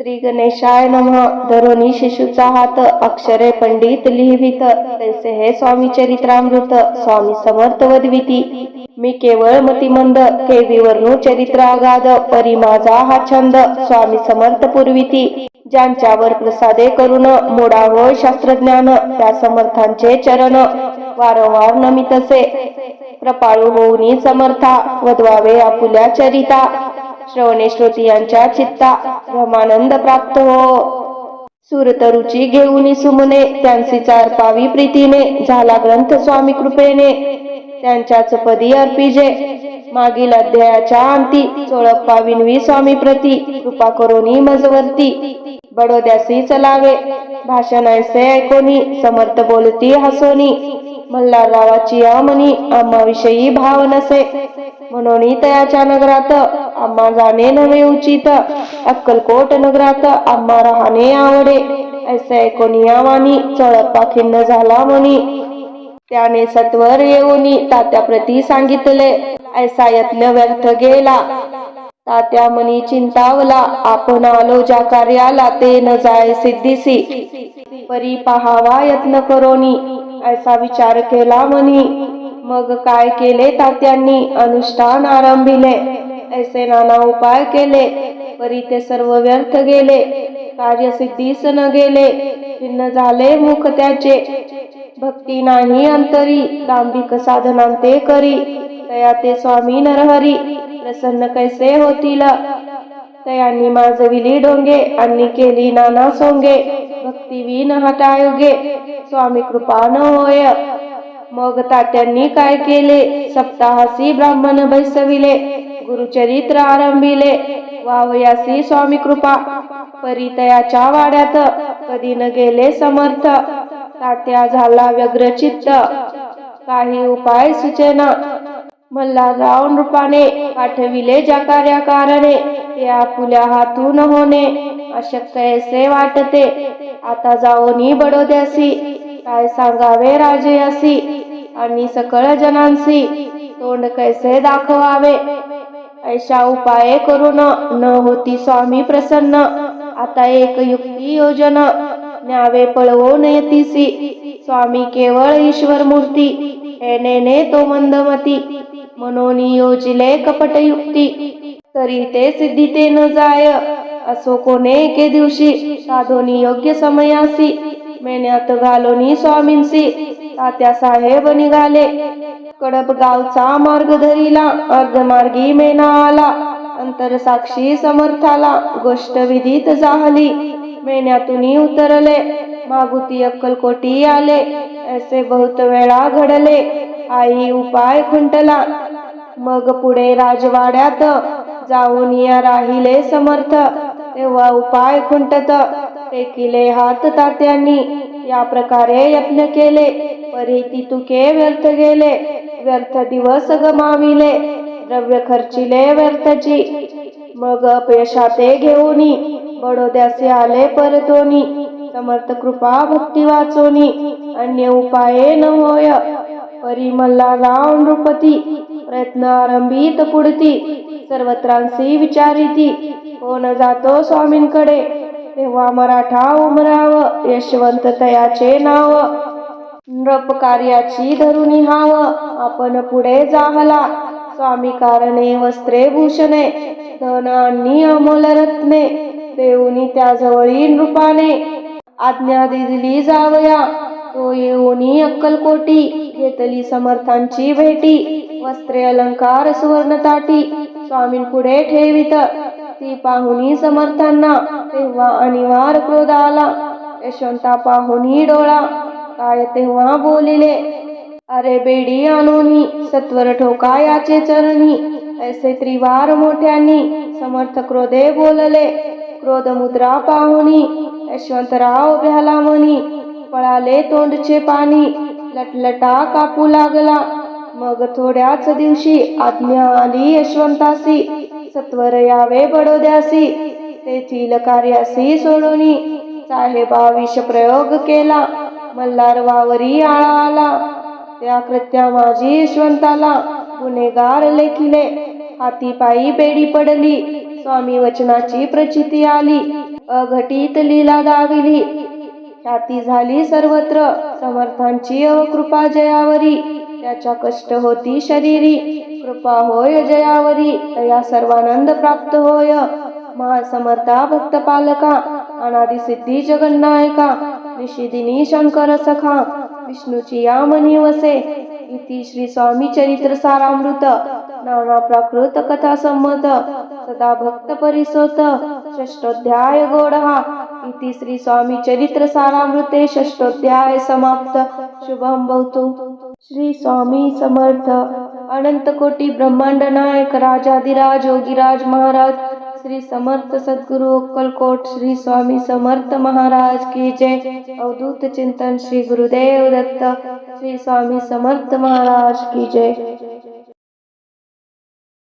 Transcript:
श्री गणेशाय नमः. धरोनी शिशुचा हात अक्षरे पंडित लिहिवित. तैसे हे स्वामी चरित्रामृत स्वामी समर्थ वदविती. मी केवळ मतिमंद केविवर्णू चरित्र अगाध परी माझा हा छंद स्वामी समर्थ पुरविती. ज्यांच्यावर प्रसादे करून मोडा होय शास्त्रज्ञान त्या समर्थांचे चरण वारंवार नमितसे. कृपाळू होऊनी समर्था वधवावे आपुल्या चरिता. श्रवणे श्रोतियांच्या चित्ता भ्रमानंद प्राप्त हो. सुरतरुची घेऊन सुमने त्यांची चारपावी प्रीतीने झाला ग्रंथ स्वामी कृपेने. त्यांच्याच पदी अर्पिजे. मागील अध्यायाच्या अंती चोळप्पा विनवी स्वामी प्रती कृपा करोनी मजवर्ती. बडोद्यासी चलावे. भाषण ऐसे ऐकोनी समर्थ बोलती हसोनी. मल्हाररावाची आमनी आम्हाविषयी भाव नसे. म्हणून तयाच्या नगरात अम्मा जाणे नव्हे उचित अक्कलकोट नगरात अम्मा राहणे आवडे ऐसे ऐकोनी आवानी चळप्पा खिन्न झाला म्हणी त्याने सत्वर येऊनी तात्याप्रती सांगितले ऐसा यत्न व्यर्थ गेला तात्या मनी चिंतावला आपण आलो ज्या कार्याला ते न जाय सिद्धीसी परी पहावा यत्न करोनी ऐसा विचार केला मनी मग काय केले तात्यांनी अनुष्ठान आरंभिले ऐसे नाना उपाय केले परी ते सर्व व्यर्थ गेले कार्यसिद्धीस न गेले भिन्न झाले मुख त्याचे. भक्ती नाही अंतरी दांभिक साधनांते करी तया ते स्वामी नरहरी प्रसन्न कैसे होतील तयांनी माजविली डोंगे आणि केली नाना सोंगे भक्ती विन हटायुगे स्वामी कृपा न होय. मग तात्यांनी काय केले? सप्ताहासी ब्राह्मण बैसविले गुरुचरित्र आरंभिले. वावयासी स्वामी कृपा. परितयाच्या वाड्यात कधी न गेले समर्थ. तात्या झाला व्यग्रचित्त. काही उपाय सुचेना. मल्हारराव नृपाने पाठविले ज्या कार्याकारणे ते आपुल्या हातून होणे. अशक्य ऐसे वाटते. आता जाऊनी बडोद्यासी. काय सांगावे राजयासी? आणि सकळ जनांसी. तोंड कैसे दाखवावे? ऐशा उपाय करून न होती स्वामी प्रसन्न. आता एक युक्ती योजना न्यावे पळवून येतीसी. स्वामी केवळ ईश्वर मूर्ती हेने तो मंदमती. म्हणून योजिले कपट युक्ती तरी ते सिद्धीते न जाय असो कोणे एके दिवशी. साधोनी योग्य समयासी. मेन्यात घालोनी स्वामींसी. तात्या साहेब निघाले. कडपगावचा मार्ग धरिला अर्धमार्गी मेना आला अंतर साक्षी समर्थाला गोष्ट विधित जाहली. मेन्यातून उतरले. मागुती अक्कलकोटी आले. ऐसे बहुत वेळा घडले. आई उपाय खुंटला. मग पुढे राजवाड्यात जाऊन या राहिले समर्थ. तेव्हा उपाय खुंटत. टेकिले हात तात्यांनी. या प्रकारे यत्न केले. परी तुके व्यर्थ गेले. व्यर्थ दिवस गमाविले. द्रव्य खर्चिले व्यर्थची. मग अपयशाते घेऊनी. बडोद्यासे आले परतोनी. समर्थ कृपा भक्ती वाचोनी. अन्य उपाये न होय. परी राव नृपती. प्रयत्न आरंभित पुढती. सर्वत्रांसी विचारिती. कोण जातो स्वामींकडे? तेव्हा मराठा उमराव. यशवंत तयाचे नाव. नृप कार्याची धरुणी हाव. आपण पुढे जाहला. स्वामी कारणे वस्त्रे भूषणे धन आणि अमोल रत्ने देऊनी त्या जवळी नृपाने. आज्ञा दिली जावया. तो येऊनी अक्कलकोटी घेतली समर्थांची भेटी. वस्त्रे अलंकार सुवर्ण ताटी पुढे ठेवित. ती पाहुनी समर्थांना तेव्हा अनिवार क्रोध आला यशवंता पाहुनी डोळा. काय तेव्हा बोलिले? अरे बेडी आणूनी सत्वर ठोका याचे चरणी. ऐसे त्रिवार मोठ्यांनी समर्थ क्रोधे बोलले. क्रोध मुद्रा पाहुनी यशवंतराव भ्याला म्हणी. पळाले तोंडचे पाणी लटलटा कापू लागला. मग थोड्याच दिवशी आज्ञा आली यशवंतासी. सत्वर यावे बडोद्यासी तेथील कार्यासी सोडूनी साहेबा विष प्रयोग केला. मल्हार वावरी आळा आला. त्या कृत्या माझी यशवंताला गुन्हेगार लेखिले हाती पायी बेडी पडली. स्वामी वचनाची प्रचिती आली. अघटित लीला दाविली. ख्याती झाली सर्वत्र. समर्थांची अवकृपा जयावरी. त्याच्या कष्ट होती शरीरी. कृपा होय जयावरी. तया सर्वानंद प्राप्त होय. महासमर्था भक्त पालका. अनादि सिद्धी जगन्नायका. निशिदिनी शंकर सखा. विष्णूची या मनी वसे इति श्री स्वामी चरित्र सारामृत नाना प्राकृत कथा संमत सदा भक्त परिसोत षष्टोध्याय गोडहा इति श्री स्वामी चरित्र सारामृते षष्टोध्याय समाप्त. शुभम भवतु. श्री स्वामी समर्थ. अनंत कोटी ब्रह्मांड नायक राजाधिराज योगीराज महाराज श्री समर्थ सद्गुरु अक्कलकोट श्री स्वामी समर्थ महाराज की जय। अवधूत चिंतन श्री गुरुदेव दत्त श्री स्वामी समर्थ महाराज की जय।